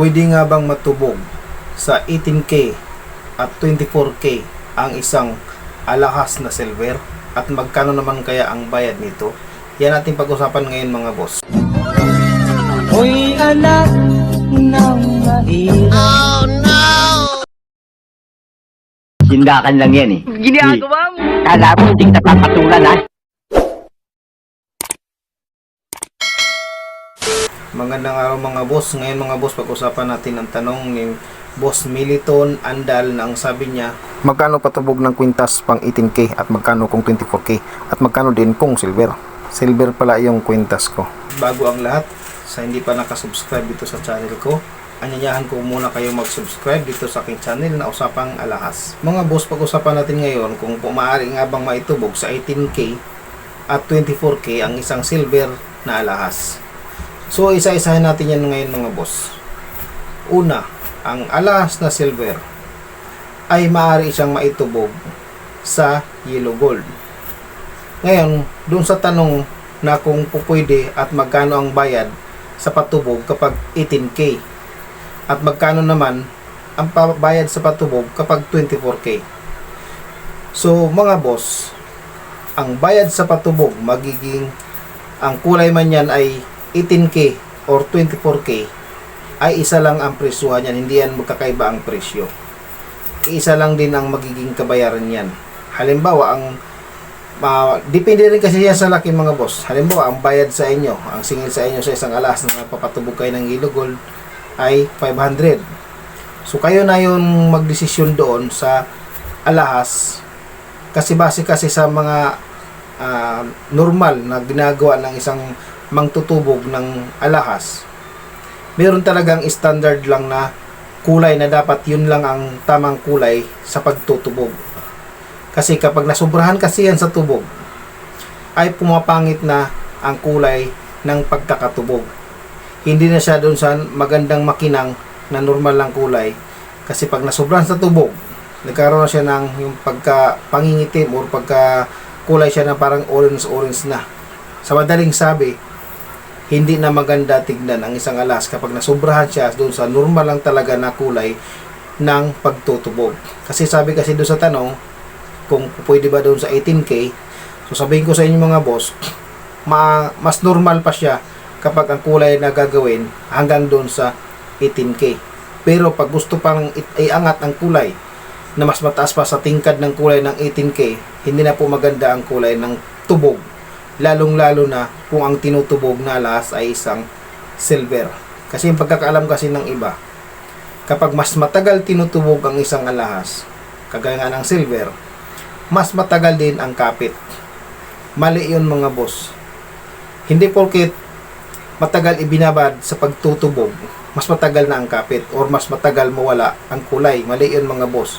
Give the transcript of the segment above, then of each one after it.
Pwede nga bang matubog sa 18K at 24K ang isang alahas na silver? At magkano naman kaya ang bayad nito? Yan ating pag-usapan ngayon mga boss. Hoy anak ng mahirap Sindakan lang yan eh. Ginagawa mo. Kala mo hindi kita papatulan ha? Magandang araw mga boss. Ngayon mga boss, pag-usapan natin ang tanong ni Boss Militon Andal na ang sabi niya, magkano patubog ng kwintas pang 18K at magkano kung 24K at magkano din kung silver? Silver pala yung kwintas ko. Bago ang lahat, sa hindi pa nakasubscribe dito sa channel ko, anyayahan ko muna kayo mag-subscribe dito sa aking channel na Usapang Alahas. Mga boss, pag-usapan natin ngayon kung maaari nga bang maitubog sa 18K at 24K ang isang silver na alahas. So, isa-isahin natin yan ngayon mga boss. Una, ang alahas na silver ay maaari siyang maitubog sa yellow gold. Ngayon, dun sa tanong na kung pupwede at magkano ang bayad sa patubog kapag 18K at magkano naman ang bayad sa patubog kapag 24K. So, mga boss, ang bayad sa patubog magiging ang kulay man yan ay 18K or 24K ay isa lang ang presyuhan yan, hindi yan magkakaiba ang presyo. Isa lang din ang magiging kabayaran yan. Halimbawa, ang ma depende rin kasi yan sa laki mga boss. Halimbawa, ang bayad sa inyo, ang singil sa inyo sa isang alas na papatubog kayo ng yellow gold ay 500. So kayo na yung magdesisyon doon sa alahas kasi base kasi sa mga ah, normal na ginagawa ng isang mangtutubog ng alahas, meron talagang standard lang na kulay na dapat yun lang ang tamang kulay sa pagtutubog. Kasi kapag nasubrahan kasi yan sa tubog, ay pumapangit na ang kulay ng pagkakatubog. Hindi na siya doon sa magandang makinang na normal lang kulay. Kasi pag nasubrahan sa tubog, nagkaroon na siya ng yung pagka pangingitim or pagka kulay siya na parang orange-orange na. Sa madaling sabi, hindi na maganda tignan ang isang alas kapag nasubrahan siya doon sa normal lang talaga na kulay ng pagtutubog. Kasi sabi kasi doon sa tanong, kung pwede ba doon sa 18K, so sabihin ko sa inyo mga boss, ma mas normal pa siya kapag ang kulay na gagawin hanggang doon sa 18K. Pero pag gusto pang iangat ang kulay na mas mataas pa sa tingkad ng kulay ng 18K, hindi na po maganda ang kulay ng tubog lalong-lalo na kung ang tinutubog na alas ay isang silver. Kasi yung pagkakaalam kasi ng iba, kapag mas matagal tinutubog ang isang alahas, kagaya nga ng silver, mas matagal din ang kapit. Mali yun mga boss. Hindi porket matagal ibinabad sa pagtutubog, mas matagal na ang kapit or mas matagal mawala ang kulay. Mali yun mga boss.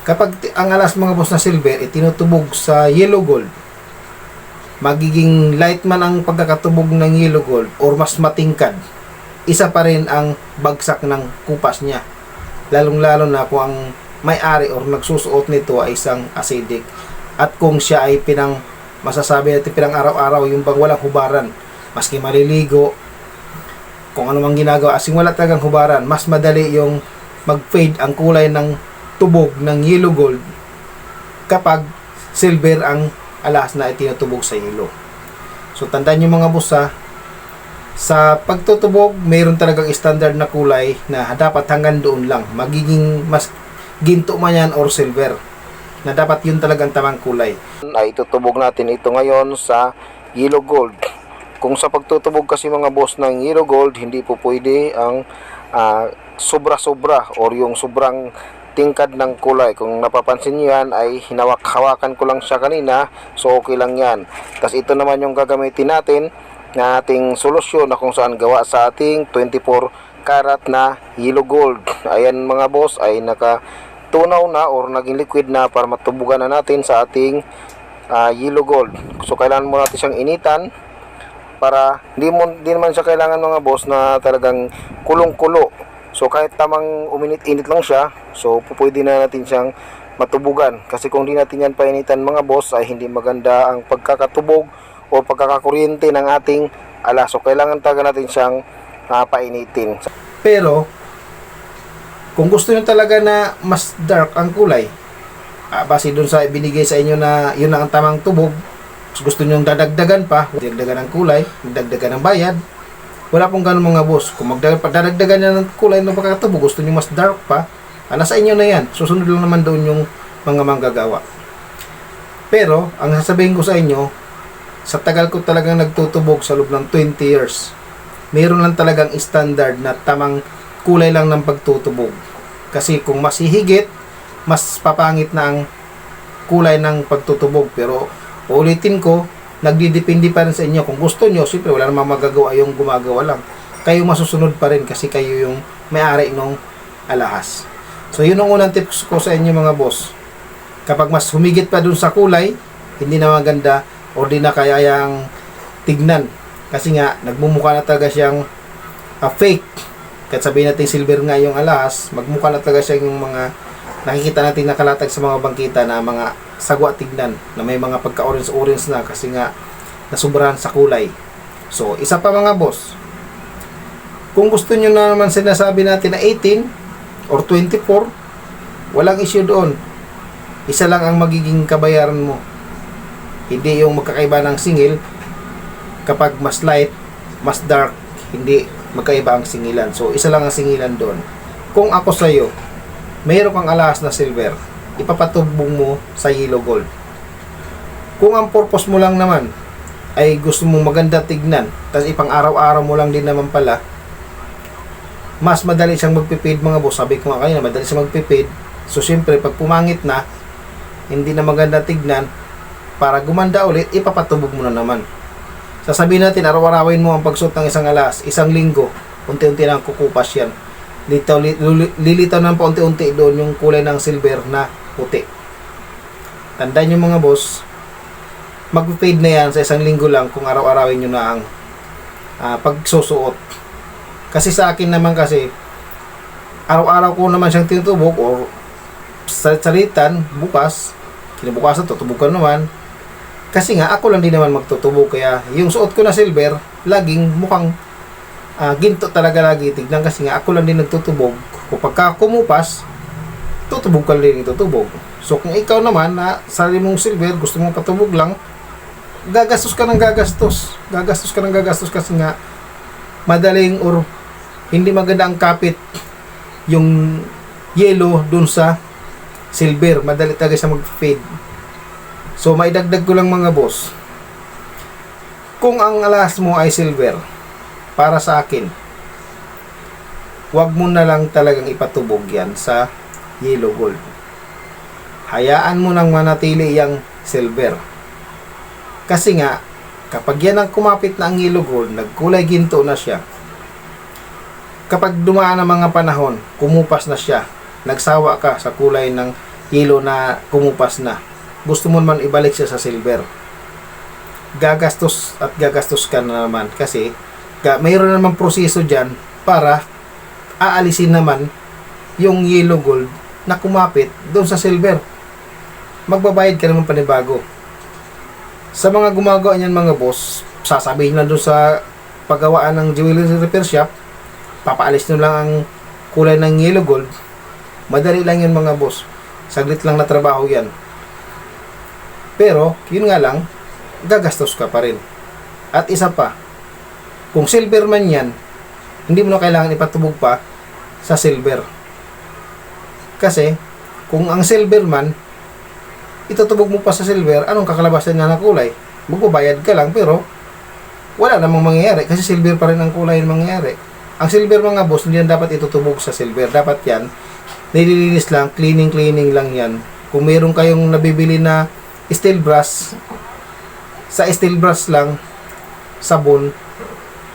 Kapag ang alas mga boss na silver, itinutubog sa yellow gold, magiging light man ang pagkakatubog ng yellow gold or mas matingkad, isa pa rin ang bagsak ng kupas niya. Lalong-lalo na kung ang may-ari or nagsusuot nito ay isang acidic at kung siya ay pinang masasabi natin pinang araw-araw yung bang walang hubaran maski maliligo kung ano mang ginagawa asing wala talagang hubaran mas madali yung mag-fade ang kulay ng tubog ng yellow gold kapag silver ang alas na itinutubog sa yelo. So tandaan nyo mga boss ha, sa pagtutubog, mayroon talagang standard na kulay na dapat hanggang doon lang. Magiging mas ginto man yan or silver. Na dapat yun talagang tamang kulay. Ay itutubog natin ito ngayon sa yellow gold. Kung sa pagtutubog kasi mga boss ng yellow gold, hindi po pwede ang ah, sobra-sobra or yung sobrang tingkad ng kulay. Kung napapansin nyo yan, ay hinawak-hawakan ko lang siya kanina. So, okay lang yan. Tapos ito naman yung gagamitin natin na ating solusyon na kung saan gawa sa ating 24 karat na yellow gold. Ayan mga boss, ay nakatunaw na or naging liquid na para matubugan na natin sa ating ah, yellow gold. So, kailangan mo natin siyang initan para hindi mo hindi naman siya kailangan mga boss na talagang kulong-kulo. So kahit tamang uminit-init lang siya, so pwede na natin siyang matubugan. Kasi kung di natin yan painitan mga boss ay hindi maganda ang pagkakatubog o pagkakakuryente ng ating ala. So kailangan talaga natin siyang ah, painitin. Pero Kung gusto nyo talaga na mas dark ang kulay, ah, base dun sa binigay sa inyo na yun ang tamang tubog, gusto nyo dadagdagan pa, dadagdagan ng kulay, dadagdagan ng bayad, wala pong ganun mga boss. Kung magdadagdagan nyo ng kulay ng pagkakatubog, gusto nyo mas dark pa, ah, nasa inyo na yan. Susunod lang naman doon yung mga manggagawa. Pero, ang sasabihin ko sa inyo, sa tagal ko talagang nagtutubog sa loob ng 20 years, mayroon lang talagang standard na tamang kulay lang ng pagtutubog. Kasi kung mas hihigit, mas papangit na ang kulay ng pagtutubog. Pero ulitin ko, nagdidepende pa rin sa inyo. Kung gusto nyo, siyempre wala namang magagawa yung gumagawa lang. Kayo masusunod pa rin kasi kayo yung may-ari ng alahas. So yun ang unang tips ko sa inyo mga boss. Kapag mas humigit pa dun sa kulay, hindi na maganda o di na kayang tignan. Kasi nga, nagmumukha na talaga siyang ah, fake. Kahit sabihin natin silver nga yung alahas, magmukha na talaga siya yung mga nakikita natin nakalatag sa mga bangkita na mga sagwa tignan na may mga pagka-orange-orange na kasi nga nasubrahan sa kulay. So, isa pa mga boss. Kung gusto nyo na naman sinasabi natin na 18 or 24, walang issue doon. Isa lang ang magiging kabayaran mo. Hindi yung magkakaiba ng singil kapag mas light, mas dark, hindi magkaiba ang singilan. So, isa lang ang singilan doon. Kung ako sa'yo, mayroon kang alahas na silver, ipapatubong mo sa yellow gold. Kung ang purpose mo lang naman ay gusto mong maganda tignan, tapos ipang araw-araw mo lang din naman pala, mas madali siyang magpipid mga boss. Sabi ko nga kanina, madali siyang magpipid. So, syempre, pag pumangit na, hindi na maganda tignan, para gumanda ulit, ipapatubog mo na naman. Sasabihin natin, araw-arawin mo ang pagsuot ng isang alas, isang linggo, unti-unti lang kukupas yan. Litaw, li- lilitaw na pa unti-unti doon yung kulay ng silver na puti. Tandaan nyo mga boss, mag-fade na yan sa isang linggo lang kung araw-arawin nyo na ang ah, pagsusuot. Kasi sa akin naman kasi, araw-araw ko naman siyang tinutubog or sa salitan, bukas, kinabukasan, tutubog ko naman. Kasi nga, ako lang din naman magtutubog. Kaya, yung suot ko na silver, laging mukhang ah, ginto talaga lagi tignan. Kasi nga, ako lang din nagtutubog. Kung pagka kumupas, tutubog ka din tutubog. So, kung ikaw naman, na sarili mong silver, gusto mong patubog lang, gagastos ka ng gagastos. Gagastos ka ng gagastos kasi nga, madaling or hindi maganda ang kapit yung yellow dun sa silver. Madali talaga siya mag-fade. So, maidagdag ko lang mga boss. Kung ang alas mo ay silver, para sa akin, wag mo na lang talagang ipatubog yan sa yellow gold. Hayaan mo nang manatili yung silver. Kasi nga, kapag yan ang kumapit na ang yellow gold, nagkulay ginto na siya, kapag dumaan ang mga panahon, kumupas na siya, nagsawa ka sa kulay ng yellow na kumupas na, gusto mo naman ibalik siya sa silver. Gagastos at gagastos ka na naman kasi ga, mayroon naman proseso dyan para aalisin naman yung yellow gold na kumapit doon sa silver. Magbabayad ka naman panibago. Sa mga gumagawa niyan mga boss, sasabihin lang doon sa paggawaan ng jewelry repair shop, papaalis nyo lang ang kulay ng yellow gold. Madali lang yun mga boss. Saglit lang na trabaho yan. Pero, yun nga lang, gagastos ka pa rin. At isa pa, kung silver man yan, hindi mo na kailangan ipatubog pa sa silver. Kasi, kung ang silver man, itutubog mo pa sa silver, anong kakalabasan na kulay? Magbabayad ka lang, pero wala namang mangyayari kasi silver pa rin ang kulay ng mangyayari. Ang silver mga boss, hindi yan dapat itutubog sa silver. Dapat yan, nililinis lang, cleaning, cleaning lang yan. Kung meron kayong nabibili na steel brush, sa steel brush lang, sabon,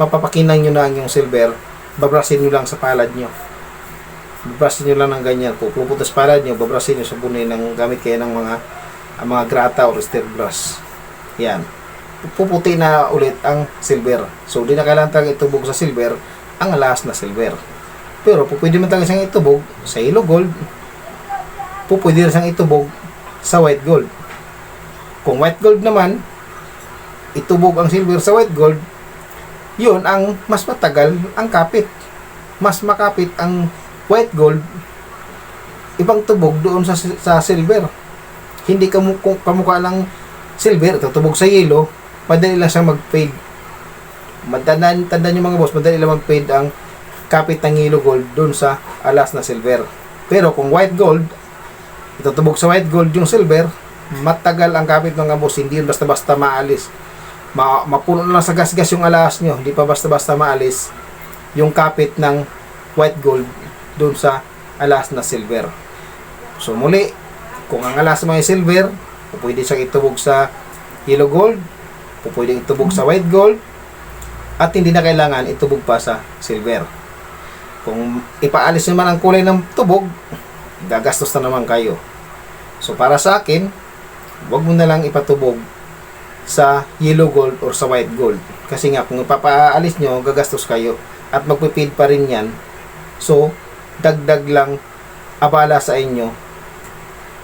mapapakinan nyo na yung silver, babrasin nyo lang sa palad nyo. Babrasin nyo lang ng ganyan. Kung pupunta sa palad nyo, babrasin nyo sabunin ng gamit kayo ng mga ang mga grata or steel brush. Yan. Puputi na ulit ang silver. So, di na kailangan talaga itubog sa silver ang alas na silver. Pero, po pwede man talaga siyang itubog sa yellow gold. Po pwede rin siyang itubog sa white gold. Kung white gold naman, itubog ang silver sa white gold, yun ang mas matagal ang kapit. Mas makapit ang white gold, ibang tubog doon sa sa silver. Hindi kamu kamukha ng silver, ito tubog sa yellow, madali lang siyang mag-fade. Madanan, tandaan nyo mga boss, madali lang mag-fade ang kapit ng yellow gold doon sa alas na silver. Pero kung white gold, ito tubog sa white gold yung silver, matagal ang kapit mga boss, hindi yun basta-basta maalis. Ma mapuno lang sa gas-gas yung alas nyo, hindi pa basta-basta maalis yung kapit ng white gold doon sa alas na silver. So muli, kung ang alas mo ay silver, pwede siyang itubog sa yellow gold, pwede itubog sa white gold, at hindi na kailangan itubog pa sa silver. Kung ipaalis naman ang kulay ng tubog, gagastos na naman kayo. So para sa akin, wag mo na lang ipatubog sa yellow gold or sa white gold. Kasi nga, kung ipapaalis nyo, gagastos kayo. At magpipid pa rin yan. So, dagdag lang abala sa inyo.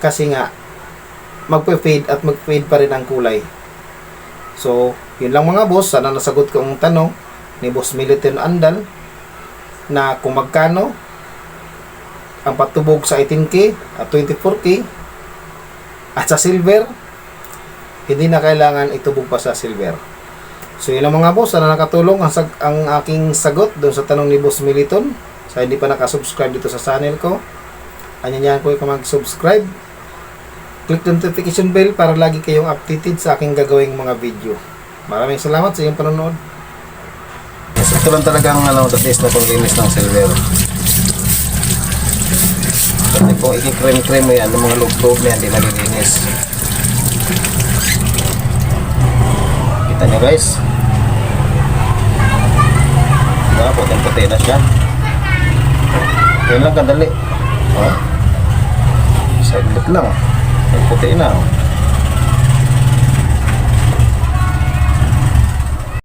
Kasi nga, magpe-fade at mag-fade pa rin ang kulay. So, yun lang mga boss. Sana nasagot ko ang tanong ni Boss Militon Andal na kung magkano ang patubog sa 18K at 24K at sa silver hindi na kailangan itubog pa sa silver. So yun lang mga boss, sana nakatulong ang, sag- ang aking sagot doon sa tanong ni Boss Militon. Sa hindi pa nakasubscribe dito sa channel ko, anyanyahan ko yung mag-subscribe. Click the notification bell para lagi kayong updated sa aking gagawing mga video. Maraming salamat sa iyong panonood. Yes, ito lang talagang ano, the best na panglinis ng silver. Kasi kung i-cream-cream mo yan, yung mga loob-loob na yan, di malilinis. Kita nyo guys? Diba, puting-puti na siya. Yan lang kadali. Oh. Saglit lang. Ang puti na. oh.